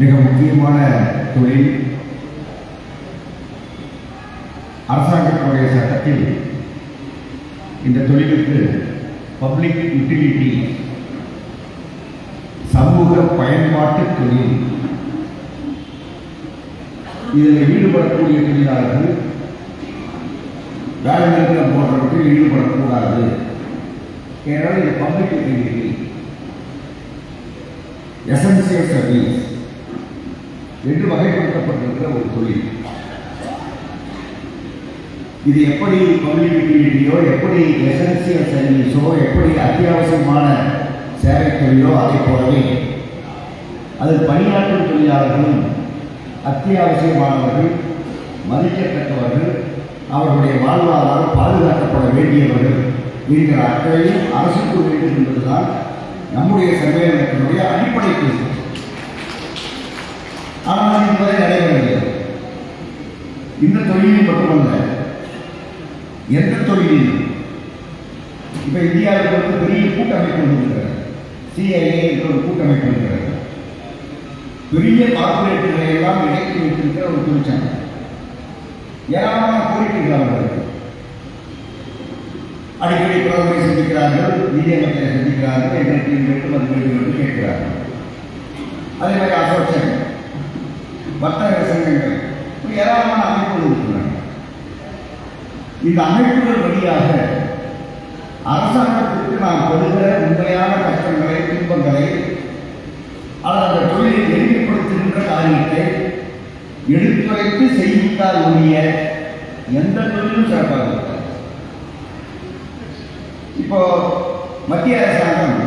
மிக முக்கியமான தொழில். அரசாங்கத்தினுடைய சட்டத்தில் இந்த தொழிலுக்கு பப்ளிக் யூட்டிலிட்டி சமூக பயன்பாட்டு தொழில். இதில் ஈடுபடக்கூடிய தொழிலாளர்கள் வேலை நிறுத்தம் போன்றவற்றில் ஈடுபடக்கூடாது. ஏனால் இது பப்ளிக் யூட்டிலிட்டி எசன்சியல் சர்வீஸ் என்று வகைப்படுத்தப்பட்டிருக்கிற ஒரு தொழில். இது எப்படி பப்ளிக் யூட்டிலிட்டியோ எப்படி எசன்சியல் சர்வீஸோ எப்படி அத்தியாவசியமான சேவை தொழிலோ அதை போலவே அது பணியாற்றும் தொழிலாளர்களும் அத்தியாவசியமானவர்கள் மதிக்கத்தக்கவர்கள் அவர்களுடைய வாழ்வாதாரம் பாதுகாக்கப்பட வேண்டியவர்கள் என்கிற அக்கறையும் அரசுக்கு வேண்டும் என்பதுதான் நம்முடைய சம்மேளனத்தினுடைய அடிப்படை கொள்கை. ஆனால் இதுவரை நடைபெறவில்லை இந்த தொழிலில் மட்டுமல்ல எந்த தொழிலில் இப்போ இந்தியாவுக்கு வந்து பெரிய கூட்டமைப்பு இருக்கிறது சிஐஏ என்ற ஒரு கூட்டமைப்பு இருக்கிறது பெரிய கார்பரேட்டுகளை எல்லாம் இணைத்து வைத்திருக்கிற ஒரு தொழிற்சங்கம். ஏராளமான கோரிக்கைகள் அவர்களுக்கு. அடிக்கடி பிரதமரை சந்திக்கிறார்கள் நிதியமைச்சரை சந்திக்கிறார்கள் எங்களுக்கு வேண்டும் அது வேண்டும் என்று கேட்கிறார்கள். அதே மாதிரி அசோசியேஷன் வர்த்தக சங்கங்கள். ஏராளமான அமைப்புகள் இருக்கின்றன. இந்த அமைப்புகள் வழியாக அரசாங்கத்திற்கு நாம் பெறுகிற உண்மையான கஷ்டங்களை துன்பங்களை அல்லது அந்த தொழிலை எளிமைப்படுத்துகின்ற காரியத்தை எடுத்துரைத்து செய்வித்தால் ஒழிய எந்த தொழிலும் சிறப்பாக இப்போ மத்திய அரசாங்கம்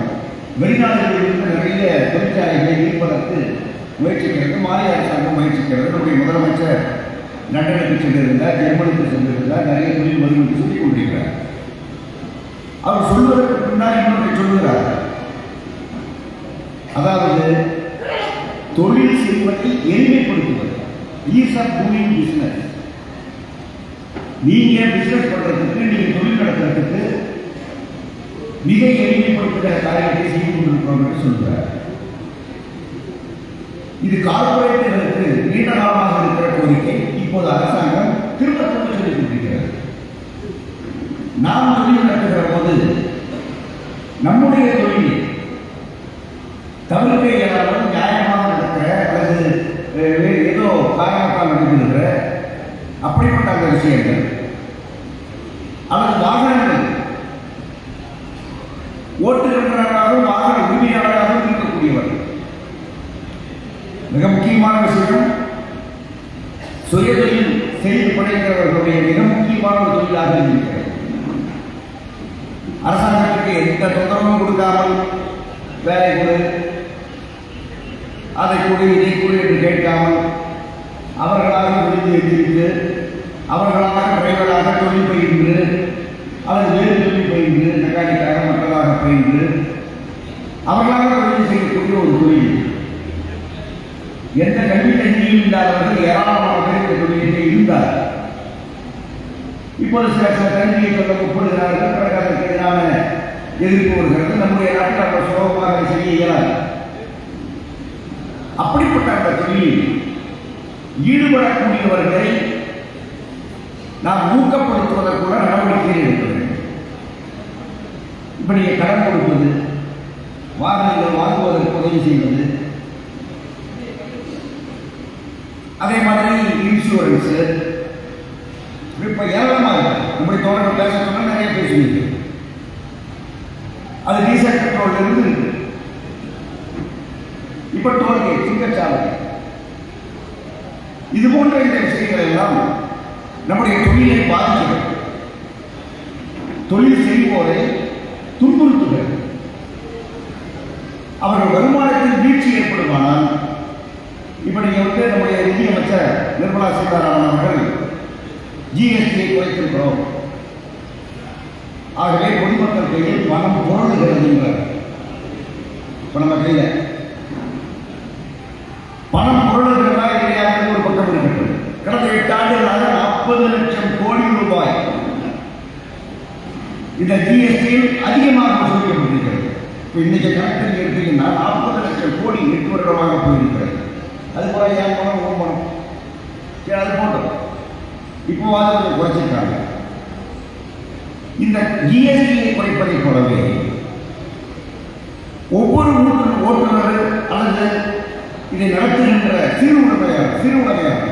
வெளிநாடுகளில் இருந்து நிறைய தொழிற்சாலைகளை ஈர்ப்பதற்கு முயற்சிக்கிறது. மாநில அரசாங்கம் முயற்சிக்கிறது. நம்முடைய முதலமைச்சர் லண்டனுக்கு சென்றிருந்தார் ஜெர்மனிக்கு சென்றிருந்தார் நிறைய தொழில் வரும் சொல்லிக் கொண்டிருக்கிறார் அவர் சொல்வதற்கு பின்னால் இன்னொன்றை சொல்லுகிறார். அதாவது தொழில் செய்வதை எளிமைப்படுத்துவது. ஈஸ் ஆஃப் டூயிங் பிஸ்னஸ் நீங்க பிசினஸ் பண்றதுக்கு நீங்க தொழில் நடத்துறதுக்கு மிக எளிமைப்படுத்துகிற காரியத்தை செய்து கொண்டிருக்கிறோம் என்று சொல்கிறார் இது கார்பரேட்டுகளுக்கு நீண்ட காலமாக இருக்கிற கோரிக்கை. இப்போது அரசாங்கம் திரும்ப திரும்ப சொல்லிக் கொண்டிருக்கிறது. நாம் தொழில் நடத்துகிற போது நம்முடைய தொழில் தவிர்க்க இயலாமல் நியாயமாக நடக்கிற அல்லது ஏதோ காரணத்தால் நடந்துகிற அப்படிப்பட்ட அந்த விஷயங்கள் அல்லது வாகனங்கள் ஓட்டுகின்றவராகவும் வாகன உரிமையாளராகவும் இருக்கக்கூடியவர் மிக முக்கியமான விஷயம் சுயதொழில் செய்து படைக்கிறவர்களுடைய மிக முக்கியமான ஒரு தொழிலாக இருக்கிறது அரசாங்கத்துக்கு எந்த தொந்தரவும் கொடுக்காமல் வேலை கொடு அதை கொடு இதை கொடு என்று கேட்காமல் அவர்களாக புரிந்து வைத்திருந்து அவர்களாக டிரைவராக தொழில் பயின்று அல்லது வேறு தொழில் பயின்று மெக்கானிக்காக மக்களாக பயின்று அவர்களாக தொழில் செய்யக்கூடிய ஒரு தொழில். எந்த கல்வி தகுதியும் இல்லாதவர்கள் ஏராளமான பேர் தொழிலே இருந்தார் இப்போது சில சில கல்வியை சொல்ல ஒப்பிடுகிறார்கள். பிறகு எதிரான எதிர்ப்பு வருகிறது. நம்முடைய நாட்டில் அவர் சுலபமாக செய்ய இயலாது. அப்படிப்பட்ட அந்த தொழிலில் ஈடுபடக்கூடியவர்களை நாம் ஊக்கப்படுத்துவதற்குள்ள நடவடிக்கைகள் இருக்கிறது வேண்டும். கடன் கொடுப்பது வாகனங்கள் வாங்குவதற்கு உதவி செய்வது அதே மாதிரி இன்சூரன்ஸு இப்போ ஏராளமாக இருக்கு. நம்முடைய தோழர்கள் பேச சொன்னால் நிறைய பேசுவீங்க அது டீசல் பெட்ரோல் இருந்து இருக்கு. இப்போ டோல்கேட் சுங்கச்சாலை இது போன்ற இந்த விஷயங்கள் எல்லாம் நம்முடைய தொழிலை பாதிக்கிறது. தொழில் செய்வோரை துன்புறுத்துகிறது. அவர்கள் வருமானத்தில் வீழ்ச்சி ஏற்படுமானால் இப்போ நீங்கள் வந்து நம்முடைய நிதியமைச்சர் நிர்மலா சீதாராமன் அவர்கள் ஜிஎஸ்டியை குறைத்திருக்கிறோம். ஆகவே பொதுமக்கள் கையில் பணம் புரளுகிறது என்றார் நம்ம கையில். பணம் புரளுகிறதா இல்லையா ஒரு பக்கம் இருக்கிறது. கடந்த எட்டு ஆண்டுகளாக நாற்பது லட்சம் கோடி ரூபாய் இந்த ஜிஎஸ்டியில் அதிகமாக வசூலிக்கப்பட்டிருக்கிறது. இப்போ இன்னைக்கு கணக்கில் எடுத்தீங்கன்னா நாற்பது லட்சம் கோடி எட்டு வருடமாக போயிருக்கிறது அது போல ஏன் பணம் உன் பணம் சரி அது போட்டோம் இப்போ அதை குறைச்சிருக்காங்க. இந்த ஜிஎஸ்டியை குறைப்பதை போலவே ஒவ்வொரு ஓட்டுநர் ஓட்டுநர் அல்லது இதை நடத்துகின்ற சிறு உடைமையாளர் சிறு உடைமையாளர்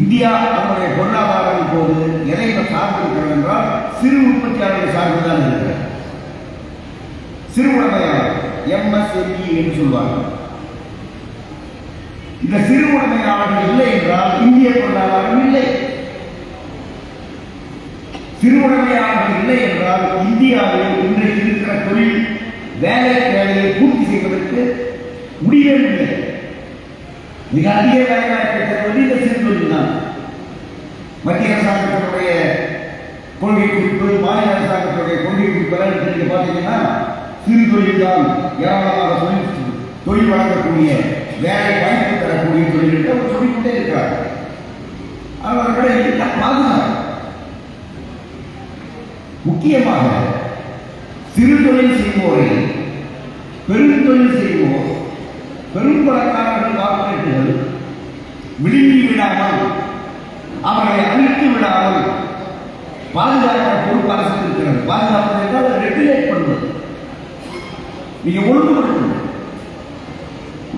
இந்தியா நம்முடைய பொருளாதாரம் இப்போது எதை சார்ந்திருக்கிறது என்றால் சிறு உற்பத்தியாளர்கள் சார்ந்துதான் இருக்கிறார். சிறு உடைமையாளர் எம்எஸ்எம்இ என்று சொல்வார்கள். இந்த சிறு உடைமையாளர்கள் இல்லை என்றால் இந்திய பொருளாதாரம் இல்லை. சிறு உடைமையாளர்கள் இல்லை என்றால் இந்தியாவில் இன்றைக்கு இருக்கிற தொழில் வேலை வேலையை பூர்த்தி செய்வதற்கு முடியவே மிக அதிக வேலைவாய்ப்பை தருவது இந்த சிறு தொழில் தான். மத்திய அரசாங்கத்தினுடைய கொள்கை குறிப்பு மாநில அரசாங்கத்துடைய கொள்கை குறிப்பெல்லாம் நீங்க பார்த்தீங்கன்னா சிறு தொழில் தான் ஏராளமாக தொழில் தொழில் வழங்கக்கூடிய வேலை வாய்ப்பு தரக்கூடிய தொழில்கிட்ட அவர் சொல்லிக்கொண்டே இருக்கிறார். அவர்களை என்ன பாதுகாப்பு முக்கியமாக சிறு தொழில் செய்வோரை பெருந்தொழில் செய்வோர் பெரும் பணக்காரர்கள் கார்ப்பரேட்டுகள் விழுங்கி விடாமல் அவர்களை அழித்து விடாமல் பாதுகாக்கிற பொறுப்பு அரசு இருக்கிறது. பாதுகாப்பது என்றால் ரெகுலேட் பண்ணுவது. நீங்க ஒழுங்குபடுத்தணும்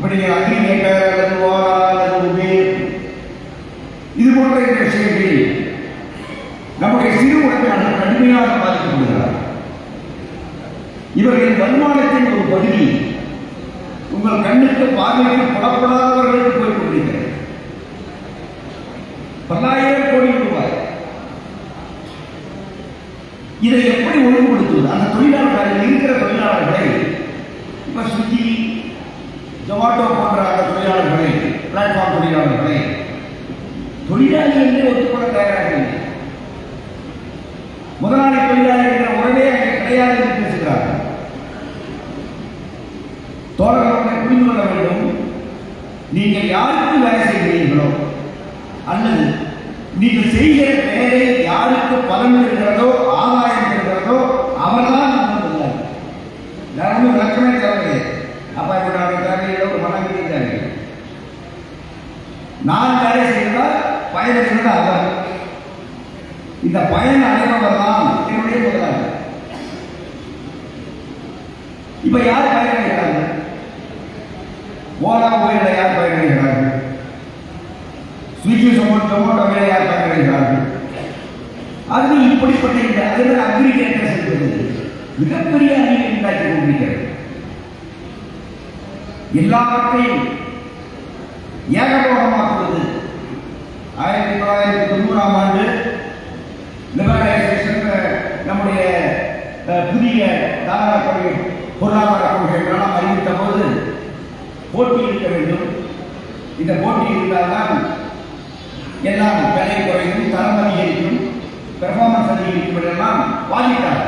இப்படி அக்னி அக்ரிகேட்டர் அல்லது ஓரா அல்லது உபேர் இது போன்ற இந்த விஷயங்களில் நம்முடைய சிறு உடைமையாளர்கள் கடுமையாக பாதிக்கப்படுகிறார் இவர்களின் வருமானத்தின் ஒரு பகுதி உங்கள் கண்ணுக்கு பார்வைக்கு புலப்படாதவர்களுக்கு போய் கொண்டிருக்கிறது. பல்லாயிரம் கோடி ரூபாய். இதை எப்படி ஒழுங்குபடுத்துவது? அந்த தொழிலாளர் இருக்கிற தொழிலாளர்களை இப்ப ஸ்விக்கி ஜொமாட்டோ போன்ற அந்த தொழிலாளர்களை பிளாட்ஃபார்ம் தொழிலாளர்களை. தொழிலாளி என்று ஒத்துக்கொள்ள தயாராக இல்லை. முதலாளி தொழிலாளி என்ற உறவே அங்கே கிடையாது என்று பேசுகிறார்கள். தோழர்களை புரிந்து கொள்ள வேண்டும். நீங்கள் யாருக்கு வேலை செய்கிறீர்களோ அல்லது நீங்கள் செய்கிற வேலை யாருக்கு பலன் இருக்கிறதோ ஆதாயம் இருக்கிறதோ அவர்தான் முதலாளி நான் ஒன்றும் விளக்கமே தேவையில்லை அப்பா இப்போ நான் தேவையில்லை ஒரு மனநிலை தேவையில்லை நான் வேலை செய்தால் பயனடைகிறது அவர் இந்த பயன் அடைபவர் தான் என்னுடைய முதலாளி இப்ப யார் பயனடைகிறாங்க ஓலா உபயோக யார் பயனடைகிறார்கள்? ஸ்விக்கி சொமோட்டோ வேலை யார் பயனடைகிறார்கள்? அது இப்படிப்பட்ட இந்த அதில் அக்ரிகேட்டர்ஸ் என்பது மிகப்பெரிய அணியை உண்டாக்கி கொண்டிருக்கிறது. எல்லாவற்றையும் ஏகபோகமாக்குவது ஆயிரத்தி தொள்ளாயிரத்தி தொண்ணூறாம் ஆண்டு லிபரலைசேஷன் நம்முடைய புதிய தாராள கொள்கை பொருளாதார கொள்கைகள் நாம் அறிவித்த போது போட்டி இருக்க வேண்டும். இந்த போட்டி இருந்தால்தான் எல்லாம் விலை குறையும் தரம் அதிகரிக்கும் பெர்ஃபார்மன்ஸ் அதிகரிக்கும் எல்லாம் வாதிட்டார்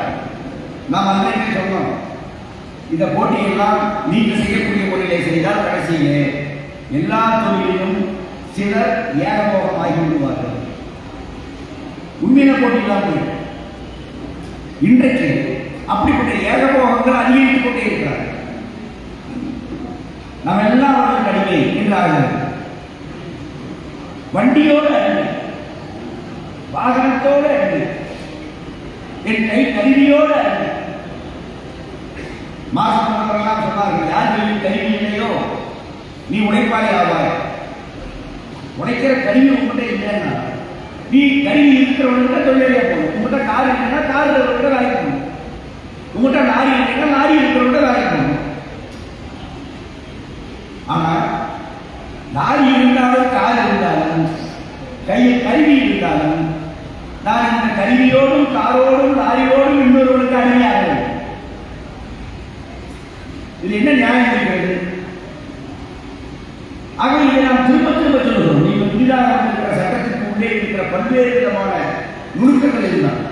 நாம் அன்றைக்கு சொன்னோம் இந்த போட்டியெல்லாம் நீங்கள் செய்யக்கூடிய முறையிலே செய்தால் கடைசியிலே எல்லா தொழிலிலும் சிலர் ஏகபோகம் ஆகிவிடுவார்கள் உண்மையில போட்டி இல்லாமல் இன்றைக்கு அப்படிப்பட்ட ஏகபோகங்கள் அதிகரித்துக் கொண்டே இருக்கிறார்கள். நாம் எல்லாம் அவர்கள் அடிமை என்றார்கள். வண்டியோடு அடிமை வாகனத்தோடு அடிமை என் கை கருவியோடு அடிமை. மாசம் சொன்னார்கள் யார் கையில் கருவி இல்லையோ? நீ உழைப்பாளி ஆவாய். உழைக்கிற கருவி உங்கள்கிட்ட இல்லைன்னா நீ கருவி இருக்கிறவன்கிட்ட தொழிலே போகணும் உங்கள்கிட்ட கார் இல்லைன்னா கார் இருக்கிறவங்க வேலைக்கு போகணும் உங்கள்கிட்ட லாரி இல்லைன்னா லாரி இருக்கிறவங்க வேலைக்கு போகணும் ஆனா லாரி இருந்தாலும் கார் இருந்தாலும் கையில் கருவி இருந்தாலும் நான் இந்த கருவியோடும் காரோடும் லாரியோடும் இன்னொருவனுக்கு அடிமையாக இது என்ன நியாயம் இருக்கிறது ஆக இதை நாம் திரும்ப திரும்ப சொல்கிறோம் நீங்கள் புதிதாக இருக்கிற சட்டத்திற்கு உள்ளே இருக்கிற பல்வேறு விதமான நுணுக்கங்கள் இருந்தால்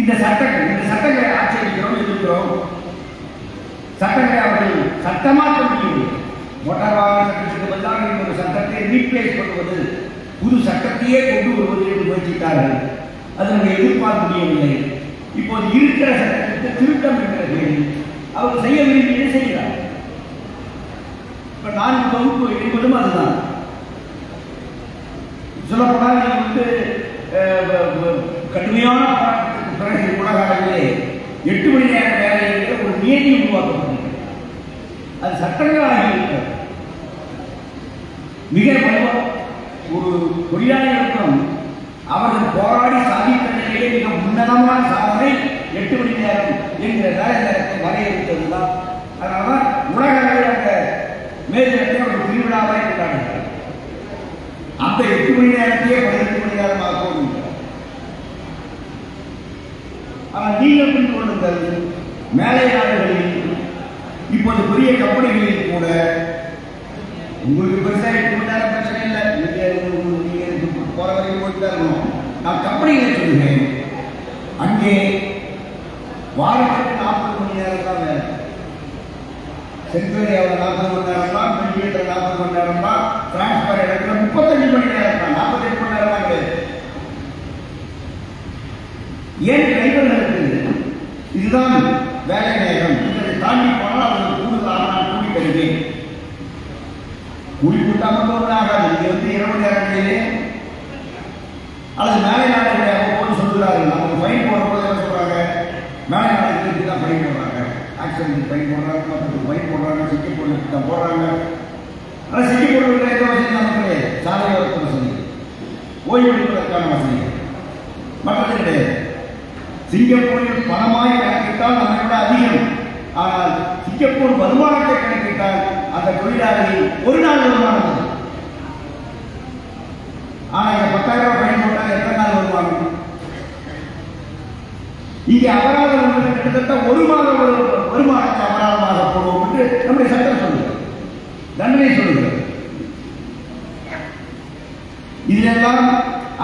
இந்த சட்டங்கள் இந்த சட்டங்களை ஆட்சேபிக்கிறோம் எதிர்க்கிறோம். சட்டங்களை அவர்கள் சட்டமாக கொண்டு மோட்டார் வாகன சட்டத்துக்கு பதிலாக இந்த ஒரு சட்டத்தை ரீப்ளேஸ் பண்ணுவது புது சட்டத்தையே கொண்டு வருவது என்று முயற்சித்தார்கள். அதனுடைய எதிர்பார்க்க முடியவில்லை. இப்போது இருக்கிற சட்டத்திற்கு திருத்தம் என்ற பேரில் அவர் செய்ய விரும்பியதை செய்கிறார் நான்கு வகுப்பு என்பதும் அதுதான். சொல்லப்படாத வந்து கடுமையான போராட்டம். பிறகு உலக அளவிலே எட்டு மணி நேர வேலை என்கிற ஒரு நியதி உருவாக்கப்பட்டிருக்கிறது அது சட்டங்களாக இருக்கிறது. மிக ஒரு தொழிலாளர்களுக்கும் அவர்கள் போராடி சாதித்த நிலையிலே மிக உன்னதமான சாதனை எட்டு மணி நேரம் என்கிற வேலை நேரத்தை வரையறுத்தது தான் அதனால்தான் உலக அளவில் அந்த மேலிடத்தை ஒரு திருவிழாவை கொண்டாடுகிறார் அந்த எட்டு மணி நேரத்தையே பதினெட்டு மணி நேரமாக ஆனால் நீங்கள் புரிந்து கொள்ளுங்கள் மேலையாளர்களில் இப்போது பெரிய கம்பெனிகளில் கூட உங்களுக்கு பெருசாக எட்டு நேரம் பிரச்சனை இல்லை. போற வரைக்கும் போயிட்டு தான் இருக்கணும். நான் கம்பெனிகளை சொல்லுகிறேன். அங்கே வாரத்துக்கு நாற்பது மணி நேரம் தான் வேலை. சென்ட்ரேரியாவில் நாற்பது மணி நேரம் தான் பெல்ஜியத்தில் நாற்பது மணி நேரம் தான் டிரான்ஸ்பர் இடத்துல முப்பத்தஞ்சு மணி நேரம் தான் நாற்பத்தெட்டு மணி நேரம் தான் கிடையாது ஏன் டிரைவர்களுக்கு இதுதான் வேலை நேரம் இதை தாண்டி போனால் அவர்கள் கூடுதலாக நான் கூலி தருவேன் கூலி கூட்டா மட்டும் ஒன்றும் ஆகாது. இங்கே வந்து இரவு நேரங்களிலே அல்லது மேலை நாடுகளை அவ்வப்போது சொல்கிறார்கள் நமக்கு ஃபைன் போடும்போது என்ன சொல்கிறாங்க மேலை நாடுகளுக்கு தான் ஃபைன் போடுறாங்க. ஆக்சிடென்ட் ஃபைன் போடுறாங்க மற்றதுக்கு ஃபைன் போடுறாங்க சிக்கி போடுறதுக்கு தான் போடுறாங்க. ஆனால் சிக்கி போடுறதுக்கு எந்த வசதி நமக்கு கிடையாது. சாலை ஓரத்து வசதி. ஓய்வெடுப்பதற்கான வசதி. மற்றது கிடையாது. சிங்கப்பூரில் பணமாய் கணக்கிட்டால் நம்மை விட அதிகம். ஆனால் சிங்கப்பூர் வருமானத்தை கணக்கிட்டால் அந்த தொழிலாளி ஒரு நாள் வருமானம் ஆனா இந்த பத்தாயிரம் ரூபாய் பயன் போட்டால் எத்தனை நாள் வருமானம்? இங்கே அபராதம் என்பது கிட்டத்தட்ட ஒரு மாதம் வருமானத்தை அபராதமாக போடுவோம் என்று நம்முடைய சட்டம் சொல்லுகிறது தண்டனை சொல்லுகிறது இதிலெல்லாம்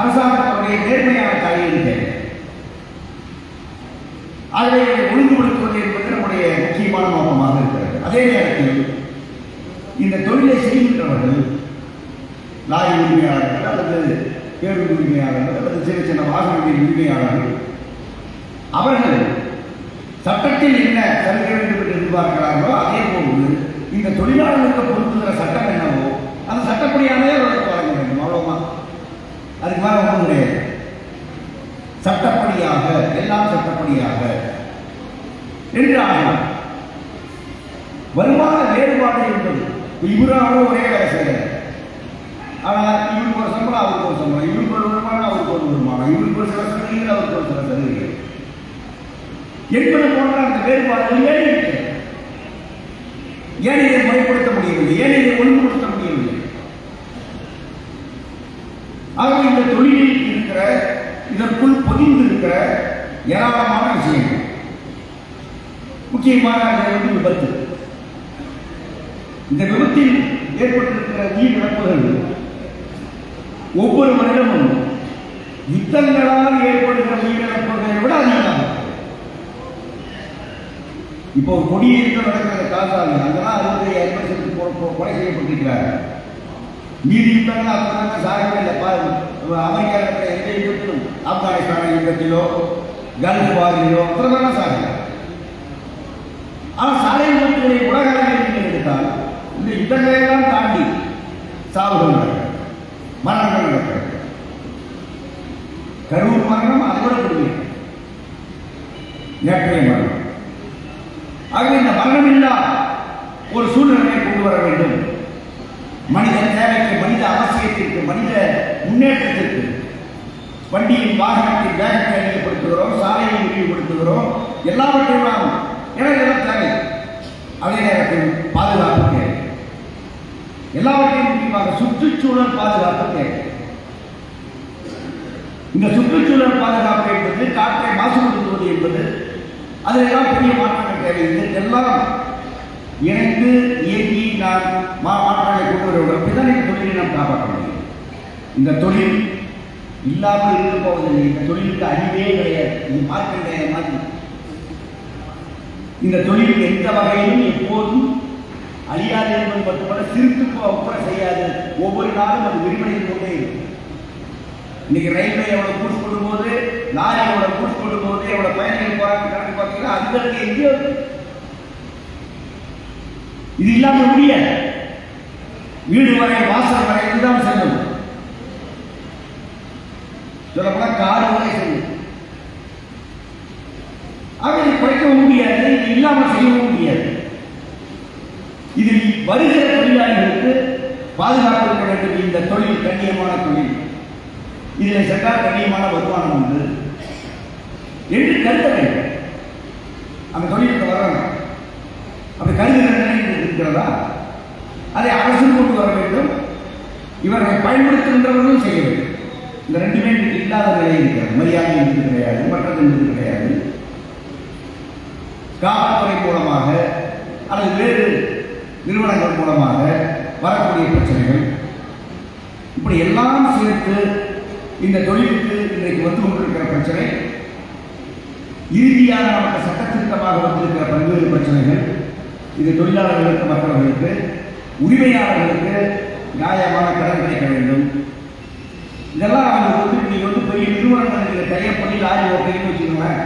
அரசாங்கத்துடைய நேர்மையான தலையீடு தேவை. ஆகவே இதை ஒழுங்குபடுத்துவது என்பது நம்முடைய முக்கியமான நோக்கமாக இருக்கிறது. அதே நேரத்தில் இந்த தொழிலை செய்கின்றவர்கள் லாரி உரிமையாளர்கள் அல்லது பேருந்து உரிமையாளர்கள் அல்லது சின்ன சின்ன வாகனங்களின் உரிமையாளர்கள் அவர்கள் சட்டத்தில் என்ன தருக வேண்டும் என்று எதிர்பார்க்கிறார்களோ அதே போன்று இந்த தொழிலாளர்களுக்கு பொருந்துகிற சட்டம் என்னவோ அந்த சட்டப்படியானே வழங்க வேண்டும். அவ்வளோமா அதுக்கு மேலே ஒன்றும் கிடையாது. சட்டப்படியாக எல்லாம் சட்டப்படியாக. என்று வருமான வேறுபாடு என்பது இவரும் ஒரே வேலை செய்கிறார் ஆனால் இவருக்கு ஒரு சம்பளம் அவருக்கு ஒரு சம்பளம். இவருக்கு ஒரு வருமானம் அவருக்கு ஒரு வருமானம். இவருக்கு ஒரு சில சலுகைகள் அவருக்கு ஒரு சில சலுகைகள். என்பது போன்ற அந்த வேறுபாடுகள் ஏழை ஏழையை ஏன் முறைப்படுத்த முடியவில்லை? ஏழையை ஒழுங்குபடுத்த முடியவில்லை ஆகவே இந்த தொழிலில் இருக்கிற இதற்குள் இருக்கிற ஏராளமான விஷயங்கள். முக்கியமான வந்து விபத்து. இந்த விபத்தில் ஏற்பட்டிருக்கிற உயிரிழப்புகள் ஒவ்வொரு மனிதமும் யுத்தங்களால் ஏற்படுகிற உயிரிழப்புகளை விட அதிகமாக. இப்போ ஒரு கொடியிருக்க நடக்கிற காசாங்க அங்கெல்லாம் அறுபத்தி ஐம்பது கொலை செய்யப்பட்டிருக்கிறார் நீதி யுத்தங்கள் அப்பதாங்க சாகவே இல்லை. பாருங்க. அமெரிக்கா இருக்கிற எந்த யுத்தத்திலும் ஆப்கானிஸ்தான் யுத்தத்திலோ கல்ஃப் வாரிலோ அத்தனை சாலை. ஆனால் சாலை விபத்துகளை உலகளவில் எடுத்தால் இந்த யுத்தங்களையெல்லாம் தாண்டி சாவுகள் மரணங்கள் நடக்கிறது கரூர் மரணம் அதை விட கொடுமை நேற்றைய மரணம். ஆகவே இந்த மரணம் இல்லா ஒரு சூழ்நிலையை கொண்டு வர வேண்டும். மனித தேவைக்கு மனித அவசியத்திற்கு மனித முன்னேற்றத்திற்கு வண்டியின் வாகனத்தின் வேகத்தை அதிகப்படுத்துகிறோம் சாலையை விரிவுபடுத்துகிறோம் எல்லாவற்றையும் நாம் இடையில தேவை. அதே நேரத்தில் பாதுகாப்பு தேவை. எல்லாவற்றையும் முக்கியமாக சுற்றுச்சூழல் பாதுகாப்பு தேவை. இந்த சுற்றுச்சூழல் பாதுகாப்பு என்பது காற்றை மாசுபடுத்துவது என்பது அதிலெல்லாம் பெரிய மாற்றங்கள் தேவை. இதற்கெல்லாம் இணைந்து இயங்கி நாம் மா- மாற்றங்களை கொண்டு வர அப்படிதான் இந்த தொழிலை நாம் காப்பாற்ற முடியும் இந்த தொழில் இல்லாமல் இருக்க போவதில்லை. இந்த தொழிலுக்கு அறிவே கிடையாது. இது மார்க்கெண்டைய மாதிரி. இந்த தொழில் எந்த வகையிலும் எப்போதும் அழியாது என்பது மட்டுமல்ல சிரித்து கூட செய்யாது. ஒவ்வொரு நாளும் அது விரிவடைந்து கொண்டே இருக்கும். இன்னைக்கு ரயில்வே எவ்வளவு கூட்டு கொள்ளும்போது லாரி எவ்வளவு கூட்டு கொள்ளும்போது எவ்வளவு பயணிகள் போறாங்க கணக்கு பார்த்தீங்கன்னா அதுகளுக்கு எங்கேயோ இது இல்லாம முடியாது வீடு வரை வாசல் வரை இதுதான் செல்லும். சொல்லப்போனால் காடு வரை செல்லும். ஆக இது குறைக்கவும் முடியாது இது இல்லாமல் செய்யவும் முடியாது. இதில் வருகிற தொழிலாளிகளுக்கு பாதுகாப்பு வேண்டும் இந்த தொழில் கண்ணியமான தொழில். இதில் சென்றால் கண்ணியமான வருமானம் உண்டு. என்று கருத வேண்டும். அந்த தொழிலுக்கு வரணும் அப்படி கருதுகிற இருக்கிறதா? அதை அரசு கொண்டு வர வேண்டும். இவர்களை பயன்படுத்துகின்றவர்களும் செய்ய வேண்டும். இந்த ரெண்டுமே இல்லாத நிலை இருக்கிறது மரியாதை என்பது கிடையாது மற்றது என்பது கிடையாது. காவல்துறை மூலமாக அல்லது வேறு நிறுவனங்கள் மூலமாக வரக்கூடிய பிரச்சனைகள். இப்படி எல்லாம் சேர்த்து இந்த தொழிலுக்கு இன்றைக்கு வந்து கொண்டிருக்கிற பிரச்சனை. இறுதியாக நமக்கு சட்டத்திருத்தமாக வந்திருக்கிற பல்வேறு பிரச்சனைகள். இது தொழிலாளர்களுக்கு மற்றவர்களுக்கு உரிமையாளர்களுக்கு நியாயமான கடன் கிடைக்க வேண்டும். இதெல்லாம் அவங்க வந்து நீங்கள் வந்து பெரிய நிறுவனங்கள் நீங்கள் தயார் பண்ணி லாரி ஓட்டைன்னு வச்சுக்கோங்களேன்.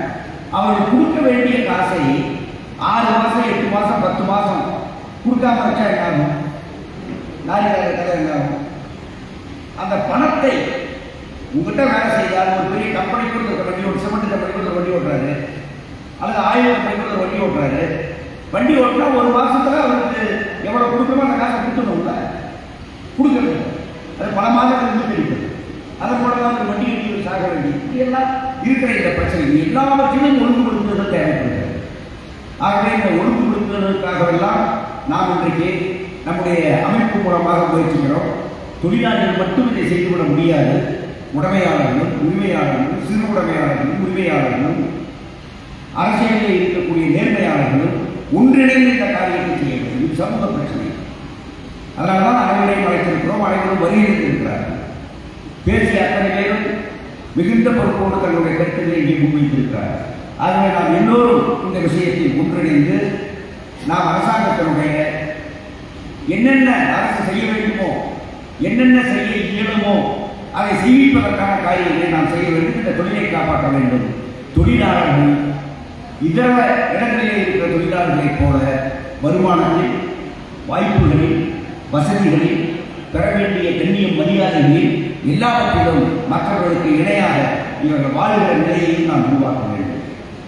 அவர்கள் கொடுக்க வேண்டிய காசை ஆறு மாதம் எட்டு மாதம் பத்து மாதம் கொடுக்காம வச்சா என்ன லாரி கதை என்ன அந்த பணத்தை உங்ககிட்ட வேலை செய்தால் ஒரு பெரிய கம்பெனி கொடுத்த வண்டி ஓட்டு சிமெண்ட் கம்பெனி கொடுத்த வண்டி ஓட்டுறாரு. அல்லது ஆயுத கம்பெனி கொடுத்த வண்டி ஓட்டுறாரு. வண்டி ஓட்டினா ஒரு மாதத்தில் அவருக்கு எவ்வளோ கொடுக்கணுமோ அந்த காசை கொடுக்கணும்ல கொடுக்கறது அது பல மாதங்கள் இருந்து இருக்குது அதை போல தான் அந்த வண்டி கட்டி சாக வேண்டி எல்லாம் இருக்கிற இந்த பிரச்சனை. இது எல்லாவற்றையும் ஒழுங்குபடுத்துவது தேவைப்படுகிறது. ஆகவே இந்த ஒழுங்குபடுத்துவதற்காகவெல்லாம் நாம் இன்றைக்கு நம்முடைய அமைப்பு மூலமாக முயற்சிக்கிறோம். தொழிலாளர்கள் மட்டும் இதை செய்துவிட முடியாது. உடமையாளர்களும் உரிமையாளர்களும் சிறு உடமையாளர்களும் உரிமையாளர்களும் அரசியலில் இருக்கக்கூடிய நேர்மையாளர்களும் ஒன்றிணைந்து இந்த காரியத்தை செய்ய வேண்டும். இது சமூக பிரச்சனை. அதனால தான் அனைவரையும் அழைத்திருக்கிறோம். அனைவரும் வருகிறது பேசிய அத்தனை பேரும் மிகுந்த பொறுப்போடு தங்களுடைய கருத்துக்களை இங்கே முன்வைத்திருக்கிறார்கள். ஆகவே நாம் எல்லோரும் இந்த விஷயத்தை ஒன்றிணைந்து நாம் அரசாங்கத்தினுடைய என்னென்ன அரசு செய்ய வேண்டுமோ என்னென்ன செய்ய இயலுமோ அதை செய்விப்பதற்கான காரியங்களை நாம் செய்ய வேண்டும். இந்த தொழிலை காப்பாற்ற வேண்டும். தொழிலாளர்கள் இதர இடங்களிலே இருக்கிற தொழிலாளர்களைப் போல வருமானத்தில் வாய்ப்புகளில் வசதிகளில் பெற வேண்டிய கண்ணியம் மரியாதைகளில் எல்லாவற்றிலும் மற்றவர்களுக்கு இணையாக இவர்கள் வாழ்கிற நிலையையும் நாம் உருவாக்க வேண்டும்.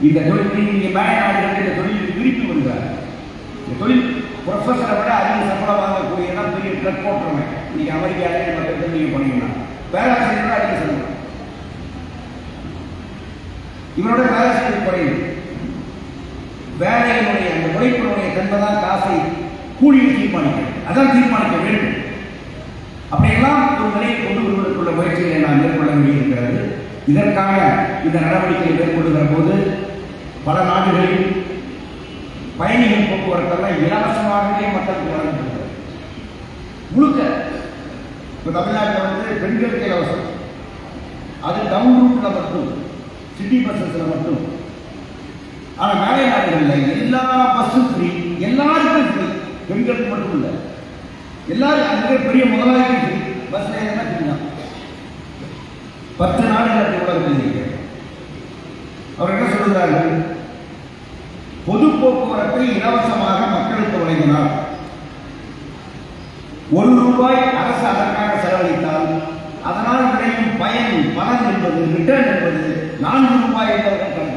இந்த தொழில் இங்கே மேல இந்த தொழிலில் விரித்து வருகிறார் இந்த தொழில் ப்ரொஃபஸரை விட அதிக சம்பளம் வாங்கக்கூடிய தான் பெரிய ட்ரக் போட்டுருவேன் இன்னைக்கு அமெரிக்காவிலே மற்ற நீங்கள் பண்ணீங்கன்னா பேராசிரியர் அதிக சம்பளம். இவரோட பேராசிரியர் குறையுது வேலையினுடைய அந்த உழைப்பினுடைய தன்மை தான் காசை கூலியை தீர்மானிக்கிறது. அதான் தீர்மானிக்க வேண்டும். அப்படியெல்லாம் ஒரு நிலையை கொண்டு வருவதற்குள்ள முயற்சிகளை நாம் மேற்கொள்ள வேண்டியிருக்கிறது. இதற்காக இந்த நடவடிக்கையை மேற்கொள்ளுகிற போது பல நாடுகளில் பயணிகள் போக்குவரத்தெல்லாம் இலவசமாகவே மக்களுக்கு வழங்கப்படுகிறது. முழுக்க இப்போ தமிழ்நாட்டில் வந்து பெண்களுக்கு இலவசம். அது டவுன் ரூட்டில் மட்டும் சிட்டி பஸ்ஸஸில் மட்டும். ஆனால் நாட்கள் இல்லை. எல்லா பஸ்ஸும் ஃப்ரீ எல்லாருக்கும் ஃப்ரீ பெண்களுக்கு மட்டும் இல்லை. எல்லாரும் அங்கே பெரிய முதலாளிக்கும் ஃப்ரீ பஸ்ல என்ன ஃப்ரீ தான். பத்து நாடுகள் உலகத்தில் அவர் என்ன சொல்கிறார்கள் பொது போக்குவரத்தை இலவசமாக மக்களுக்கு வழங்கினார் ஒரு ரூபாய் அரசு அதற்காக செலவழித்தால் அதனால் கிடைக்கும் பயன் பலன் என்பது ரிட்டர்ன் என்பது நான்கு ரூபாய் என்பவர்கள்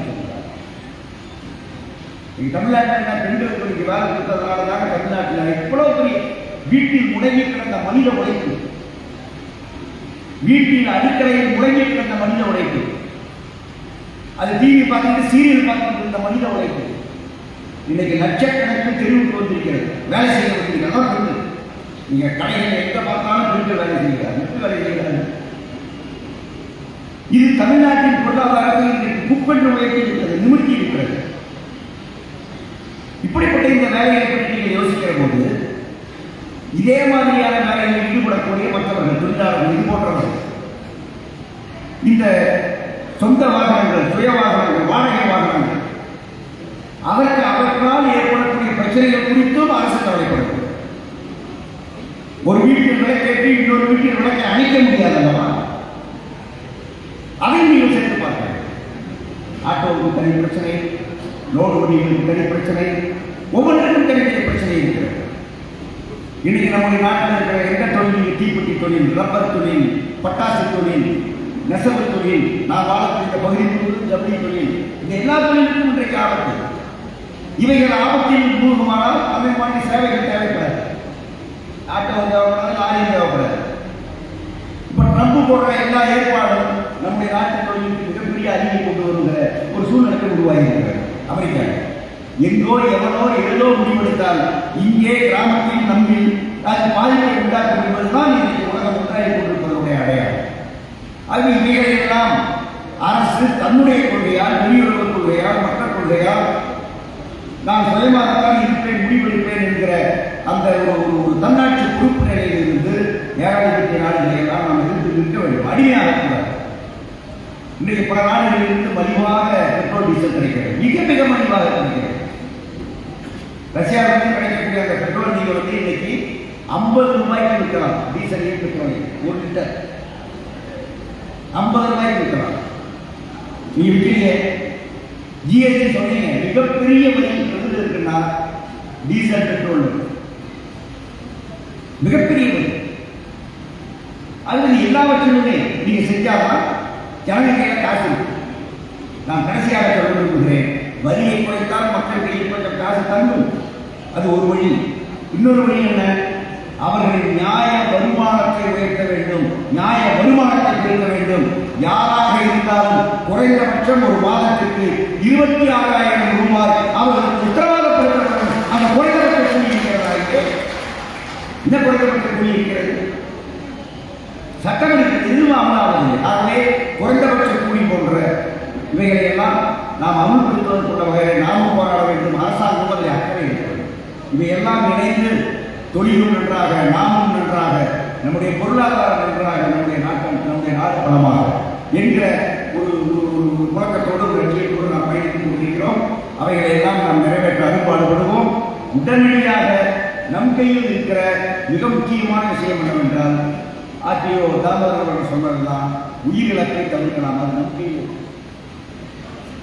இங்க தமிழ்நாட்டில் என்ன பெண்களுக்கு ஒரு விவாதம் கொடுத்ததுனால தாங்க தமிழ்நாட்டில் எவ்வளவு பெரிய வீட்டில் முடங்கி கிடந்த மனித உழைப்பு. வீட்டின் அடிக்கடையில் முடங்கி கிடந்த மனித உழைப்பு. அது டிவி பார்த்துட்டு சீரியல் பார்த்துட்டு இருந்த மனித உழைப்பு. இன்னைக்கு லட்சக்கணக்கில் தெருவுக்கு வந்திருக்கிறது. வேலை செய்ய வந்திருக்கிறது அதான் நீங்க கடைகள் எங்க பார்த்தாலும் பெண்கள் வேலை செய்கிறார். விட்டு வேலை செய்கிறார். இது தமிழ்நாட்டின் பொருளாதாரத்தில் இன்றைக்கு குப்பென்று உழைப்பில் இருக்கிறது நிமிர்த்தி இருக்கிறது. இப்படிப்பட்ட இந்த வேலைகளை பற்றி நீங்கள் யோசிக்கிற போது இதே மாதிரியான வேலைகளில் ஈடுபடக்கூடிய மற்றவர்கள் தொழிலாளர்கள் இது போன்றவர்கள் இந்த சொந்த வாகனங்கள் சுய வாகனங்கள் வாடகை வாகனங்கள் அதற்கு அவர்களால் ஏற்படக்கூடிய பிரச்சனைகள் குறித்தும் அரசு கவலைப்படுகிறது. ஒரு வீட்டில் விளக்கேற்றி இன்னொரு வீட்டில் விளக்கை அணைக்க முடியாது அல்லவா அதை நீங்கள் சேர்த்து பார்க்க ஆட்டோவுக்கு தனி பிரச்சனை லோடு வண்டிகளுக்கு தனி பிரச்சனை ஒவ்வொன்றுக்கும் தனித்தனி பிரச்சனை இருக்கிறது. இன்னைக்கு நம்முடைய நாட்டில் இருக்கிற எந்த தொழில் தீப்பெட்டி தொழில் ரப்பர் தொழில் பட்டாசு தொழில் நெசவு தொழில் நான் வாழக்கூடிய பகுதி முழுவதும் ஜவுளி தொழில் இந்த எல்லா தொழிலுக்கும் இன்றைக்கு ஆபத்து. இவைகள் ஆபத்தில் மூலமானால் அதை மாதிரி சேவைகள் தேவைப்படாது. ஆட்டோ தேவைப்படாது லாரி தேவைப்படாது. இப்போ ட்ரம்ப் போடுற எல்லா ஏற்பாடும் நம்முடைய நாட்டு தொழிலுக்கு மிகப்பெரிய அறிவை கொண்டு வருகிற ஒரு சூழ்நிலைக்கு உருவாகி இருக்கிறது. அமெரிக்கா எங்கோ எவனோ ஏதோ முடிவெடுத்தால் இங்கே கிராமத்தில் நம்பி அது பாதிப்பை உண்டாக்கும் என்பதுதான் இன்றைக்கு உலகம் ஒன்றாகி கொண்டிருப்பதனுடைய அடையாளம். அது இவைகளையெல்லாம் அரசு தன்னுடைய கொள்கையால் வெளியுறவு கொள்கையால் மற்ற கொள்கையால் நான் சுயமாகத்தான் இருப்பேன் முடிவெடுப்பேன் என்கிற அந்த ஒரு ஒரு- தன்னாட்சி பொறுப்பு நிலையில் இருந்து ஏகாதிபத்திய நாடுகளை நாம் எதிர்த்து நிற்க வேண்டும். அடிமையாக கூடாது இன்றைக்கு பல நாடுகளிலிருந்து மலிவாக பெட்ரோல் டீசல் கிடைக்கிறது. மிக மிக மலிவாக கிடைக்கிறது. ரஷ்யாவிலிருந்து கிடைக்கக்கூடிய அந்த பெட்ரோல் டீசல் வந்து இன்னைக்கு ஐம்பது ரூபாய்க்கு விற்கலாம். டீசல் பெட்ரோல் ஒரு லிட்டர். ஐம்பது ரூபாய்க்கு விற்கலாம். நீங்க விற்கிறீங்க ஜிஎஸ்டி சொன்னீங்க. மிகப்பெரிய வரி எதுல இருக்குன்னா டீசல் பெட்ரோல். மிகப்பெரிய வரி அது எல்லாவற்றிலுமே நீங்க செஞ்சாதான் ஜனங்க காசு. நான் கடைசியாக சொல்ல விரும்புகிறேன். வரியை குறைத்தால் மக்கள் கையில் கொஞ்சம் காசு தங்கும் அது ஒரு வழி. இன்னொரு வழி என்ன? அவர்கள் நியாய வருமானத்தை உயர்த்த வேண்டும். நியாய வருமானத்தை உயர்த்த வேண்டும். யாராக இருந்தாலும் குறைந்தபட்சம் ஒரு மாதத்திற்கு இருபத்தி ஆறாயிரம் ரூபாய் அவர்களுக்கு உத்தரவாதப்படுத்த அந்த குறைந்தபட்ச கூலி இருக்கிறதா என்ன குறைந்தபட்ச கூலி இருக்கிறது? சட்டங்களுக்கு எதுவும் அமலாவதில்லை. ஆகவே குறைந்தபட்ச கூலி போன்ற இவைகளை எல்லாம் நாம் அமல்படுத்துவதற்குள்ள வகையில் நாமும் போராட வேண்டும். அரசாங்கம் அதில் அக்கறை இவையெல்லாம் இணைந்து தொழிலும் நன்றாக நாமும் நன்றாக நம்முடைய பொருளாதாரம் நன்றாக நம்முடைய நாட்டம் நம்முடைய நாடு பலமாக என்கிற ஒரு ஒரு- முழக்கத்தோடு ஒரு லட்சியத்தோடு நாம் பயணித்துக் கொண்டிருக்கிறோம். அவைகளை எல்லாம் நாம் நிறைவேற்ற அனுப்பாடுபடுவோம் உடனடியாக நம் கையில் இருக்கிற மிக முக்கியமான விஷயம் என்னவென்றால் ஆர்டிஓ தாமோதரன் அவர்கள் சொன்னதுதான் உயிரிழப்பை தவிர்க்கலாம் அது நம் இல்லை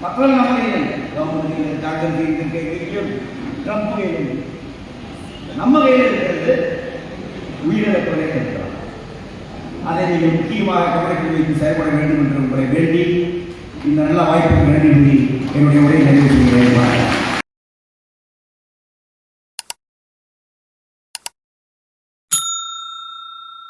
மக்கள் நம்ம கையில் இல்லை. கவர்மெண்ட் கையில் இருக்கு, ட்ரம்ப் கையில் நம்ம கையில் இருக்கிறது உயிரிழப்புகளை தடுக்கலாம் அதை நீங்கள் முக்கியமாக கவனத்தில் வைத்து செயல்பட வேண்டும் என்று உங்களை வேண்டி இந்த நல்ல வாய்ப்புக்கு வேண்டி என்னுடைய உரையை நிறைவு செய்கிறேன்.